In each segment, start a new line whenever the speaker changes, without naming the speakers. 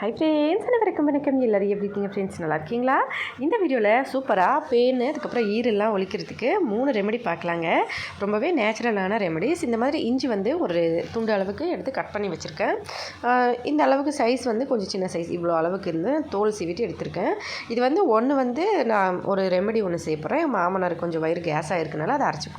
Hi friends அனைவருக்கும் வணக்கம். எல்லோரும் எப்படி இருக்கீங்க ஃப்ரெண்ட்ஸ் நல்லா இருக்கீங்களா? இந்த வீடியோவில் சூப்பராக பெயின் அதுக்கப்புறம் ஈரெல்லாம் ஒழிக்கிறதுக்கு மூணு ரெமெடி பார்க்கலாங்க. ரொம்பவே நேச்சுரலான ரெமெடிஸ் இந்த மாதிரி இஞ்சி வந்து ஒரு துண்டு அளவுக்கு எடுத்து கட் பண்ணி வச்சுருக்கேன். இந்த அளவுக்கு சைஸ் வந்து கொஞ்சம் சின்ன சைஸ் இவ்வளோ அளவுக்கு இருந்து தோல் சீவிட்டு எடுத்திருக்கேன். இது வந்து ஒன்று வந்து நான் ஒரு ரெமெடி ஒன்று செய்ய போகிறேன் மாமனார் கொஞ்சம் வயிறு கேஸ் ஆகிருக்கனால அதை அரைச்சி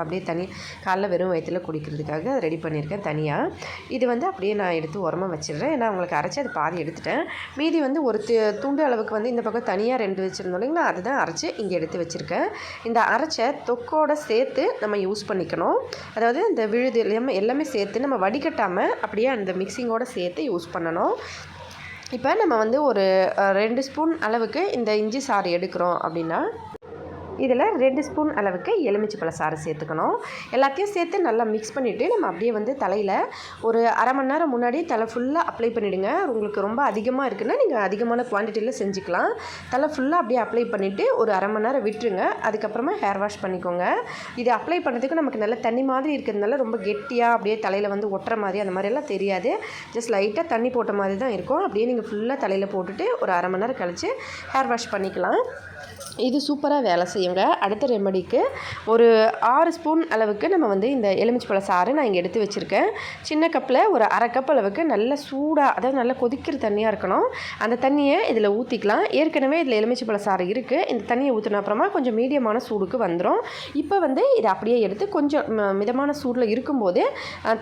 அப்படியே தனி காலைல வெறும் வயிற்றில் குடிக்கிறதுக்காக ரெடி பண்ணியிருக்கேன் தனியாக இது வந்து அப்படியே நான் எடுத்து உரமாக வச்சிடுறேன். ஏன்னா உங்களுக்கு அரைச்சி அது பாதி எடுத்துட்டேன். மீதி வந்து ஒரு துண்டு அளவுக்கு வந்து இந்த பக்கம் தனியாக ரெண்டு வச்சுருந்தோம் இல்லைங்களா? அதுதான் அரைச்சி இங்கே எடுத்து வச்சுருக்கேன். இந்த அரைச்ச தொக்கோட சேர்த்து நம்ம யூஸ் பண்ணிக்கணும். அதாவது இந்த விழுது எல்லாமே எல்லாமே சேர்த்து நம்ம வடிகட்டாமல் அப்படியே அந்த மிக்சிங்கோடு சேர்த்து யூஸ் பண்ணணும். இப்போ நம்ம வந்து ஒரு ரெண்டு ஸ்பூன் அளவுக்கு இந்த இஞ்சி சாறு எடுக்கிறோம் அப்படின்னா இதில் ரெண்டு ஸ்பூன் அளவுக்கு எலுமிச்சைப்பழ சாறு சேர்த்துக்கணும். எல்லாத்தையும் சேர்த்து நல்லா மிக்ஸ் பண்ணிவிட்டு நம்ம அப்படியே வந்து தலையில் ஒரு அரை மணி நேரம் முன்னாடி தலை ஃபுல்லாக அப்ளை பண்ணிவிடுங்க உங்களுக்கு ரொம்ப அதிகமாக இருக்குன்னா நீங்கள் அதிகமான குவான்டிட்டியில் செஞ்சுக்கலாம். தலை ஃபுல்லாக அப்படியே அப்ளை பண்ணிவிட்டு ஒரு அரை மணி நேரம் விட்டுருங்க. அதுக்கப்புறமா ஹேர் வாஷ் பண்ணிக்கோங்க. இது அப்ளை பண்ணுறதுக்கு நமக்கு நல்ல தண்ணி மாதிரி இருக்கிறதுனால ரொம்ப கெட்டியாக அப்படியே தலையில் வந்து ஒட்டுற மாதிரி அந்த மாதிரியெல்லாம் தெரியாது. ஜஸ்ட் லைட்டாக தண்ணி போட்ட மாதிரி தான் இருக்கும். அப்படியே நீங்கள் ஃபுல்லாக தலையில் போட்டுட்டு ஒரு அரை மணி நேரம் கழித்து ஹேர் வாஷ் பண்ணிக்கலாம். இது சூப்பராக வேலை செய்யும். செய்யுங்க அடுத்த ரெமடிக்கு ஒரு ஆறு ஸ்பூன் அளவுக்கு நம்ம வந்து இந்த எலுமிச்சப்பழ சாறு நான் இங்கே எடுத்து வச்சுருக்கேன். சின்ன கப்பில் ஒரு அரை கப் அளவுக்கு நல்ல சூடாக அதாவது நல்லா கொதிக்கிற தண்ணியாக இருக்கணும். அந்த தண்ணியை இதில் ஊற்றிக்கலாம் ஏற்கனவே இதில் எலுமிச்சப்பழ சாறு இருக்குது இந்த தண்ணியை ஊற்றின அப்புறமா கொஞ்சம் மீடியமான சூடுக்கு வந்துடும் இப்போ வந்து இதை அப்படியே எடுத்து கொஞ்சம் மிதமான சூடில் இருக்கும்போது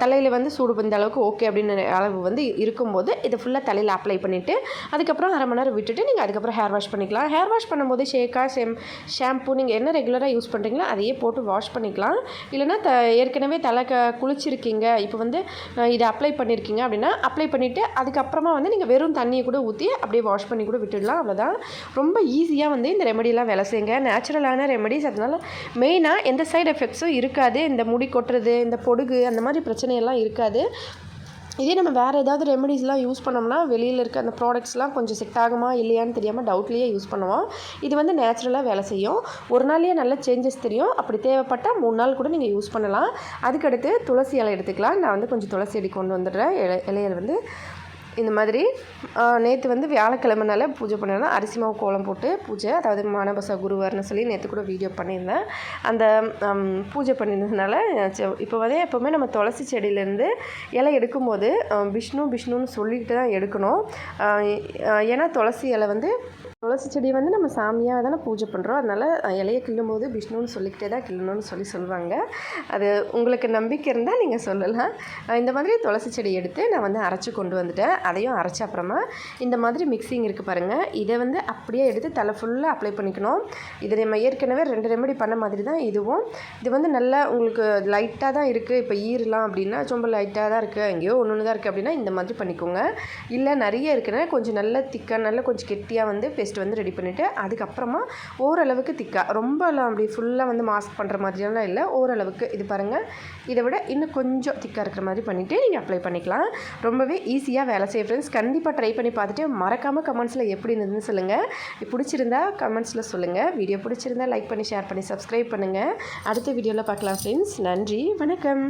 தலையில் வந்து சூடு இந்த அளவுக்கு ஓகே அப்படின்னு அளவு வந்து இருக்கும்போது இதை ஃபுல்லாக தலையில் அப்ளை பண்ணிவிட்டு அதுக்கப்புறம் அரை மணி நேரம் விட்டுட்டு நீங்கள் அதுக்கப்புறம் ஹேர் வாஷ் பண்ணிக்கலாம். ஹேர் வாஷ் பண்ணும்போது ஷேக்கா ஷேம் ஷாம்பு நீங்கள் என்ன ரெகுலராக யூஸ் பண்ணுறீங்களோ அதையே போட்டு வாஷ் பண்ணிக்கலாம். இல்லைன்னா த ஏற்கனவே தலை க குளிச்சிருக்கீங்க. இப்போ வந்து இதை அப்ளை பண்ணியிருக்கீங்க அப்படின்னா அப்ளை பண்ணிவிட்டு அதுக்கப்புறமா வந்து நீங்கள் வெறும் தண்ணியை கூட ஊற்றி அப்படியே வாஷ் பண்ணி கூட விட்டுடலாம். அவ்வளோதான் ரொம்ப ஈஸியாக வந்து இந்த ரெமெடிலாம் வேலை செய்யுங்க. நேச்சுரலான ரெமெடிஸ் அதனால் மெயினாக எந்த சைடு எஃபெக்ட்ஸும் இருக்காது. இந்த முடி கொட்டுறது இந்த பொடுகு அந்த மாதிரி பிரச்சனையெல்லாம் இருக்காது. இதே நம்ம வேறு ஏதாவது ரெமெடிஸ்லாம் யூஸ் பண்ணோம்னா வெளியில் இருக்க அந்த ப்ராடக்ட்ஸ்லாம் கொஞ்சம் செட் ஆகுமா இல்லையான்னு தெரியாமல் டவுட்லேயே யூஸ் பண்ணுவோம். இது வந்து நேச்சுரலாக வேலை செய்யும். ஒரு நாள்லேயே நல்ல சேஞ்சஸ் தெரியும். அப்படி தேவைப்பட்டால் மூணு நாள் கூட நீங்கள் யூஸ் பண்ணலாம். அதுக்கடுத்து துளசி இலை எடுத்துக்கலாம். நான் வந்து கொஞ்சம் துளசி செடி கொண்டு வந்துடுறேன். இலை இலையில் வந்து இந்த மாதிரி நேற்று வந்து வியாழக்கிழமைனால பூஜை பண்ணியிருந்தேன் அரிசி மாவு கோலம் போட்டு பூஜை அதாவது மானபச குருவார்னு சொல்லி நேற்று கூட வீடியோ பண்ணியிருந்தேன். அந்த பூஜை பண்ணியிருந்ததுனால இப்போ வந்து எப்போவுமே நம்ம துளசி செடியிலேருந்து இலை எடுக்கும்போது விஷ்ணு விஷ்ணுன்னு சொல்லிக்கிட்டு தான் எடுக்கணும். ஏன்னா துளசி இலை வந்து துளசி செடியை வந்து நம்ம சாமியாக தானே பூஜை பண்ணுறோம் அதனால் இலையை கிள்ளும்போது விஷ்ணுன்னு சொல்லிக்கிட்டே தான் கிள்ளணும்னு சொல்லி சொல்லுவாங்க. அது உங்களுக்கு நம்பிக்கை இருந்தால் நீங்கள் சொல்லலாம். இந்த மாதிரி துளசி செடி எடுத்து நான் வந்து அரைச்சி கொண்டு வந்துட்டேன். அதையும் அரைச்ச அப்புறமா இந்த மாதிரி மிக்சிங் இருக்குது பாருங்கள் இதை வந்து அப்படியே எடுத்து தலை ஃபுல்லாக அப்ளை பண்ணிக்கணும். இது நம்ம ஏற்கனவே ரெண்டு ரெமடி பண்ண மாதிரி தான் இதுவும். இது வந்து நல்லா உங்களுக்கு லைட்டாக தான் இருக்குது இப்போ ஈரலாம் அப்படின்னா ரொம்ப லைட்டாக தான் இருக்குது எங்கேயோ ஒன்று ஒன்று தான் இருக்குது அப்படின்னா இந்த மாதிரி பண்ணிக்கோங்க. இல்லை நிறைய இருக்குன்னா கொஞ்சம் நல்ல திக்காக நல்லா கொஞ்சம் கெட்டியாக வந்து பேஸ்ட் வந்து ரெடி பண்ணிவிட்டு அதுக்கப்புறமா ஓரளவுக்கு திக்காக ரொம்ப அப்படி ஃபுல்லாக வந்து மாஸ்க் பண்ணுற மாதிரியெல்லாம் இல்லை ஓரளவுக்கு இது பாருங்கள் இதை விட இன்னும் கொஞ்சம் திக்காக இருக்கிற மாதிரி பண்ணிவிட்டு நீங்கள் அப்ளை பண்ணிக்கலாம். ரொம்பவே ஈஸியாக வேலை செய்ய ஃப்ரெண்ட்ஸ் கண்டிப்பாக ட்ரை பண்ணி பார்த்துட்டு மறக்காமல் கமெண்ட்ஸில் எப்படி இருந்ததுன்னு சொல்லுங்கள் பிடிச்சிருந்தா கமெண்ட்ஸில் சொல்லுங்கள் வீடியோ பிடிச்சிருந்தா லைக் பண்ணி ஷேர் பண்ணி சப்ஸ்கிரைப் பண்ணுங்கள் அடுத்த வீடியோவில் பார்க்கலாம் ஃப்ரெண்ட்ஸ் நன்றி வணக்கம்.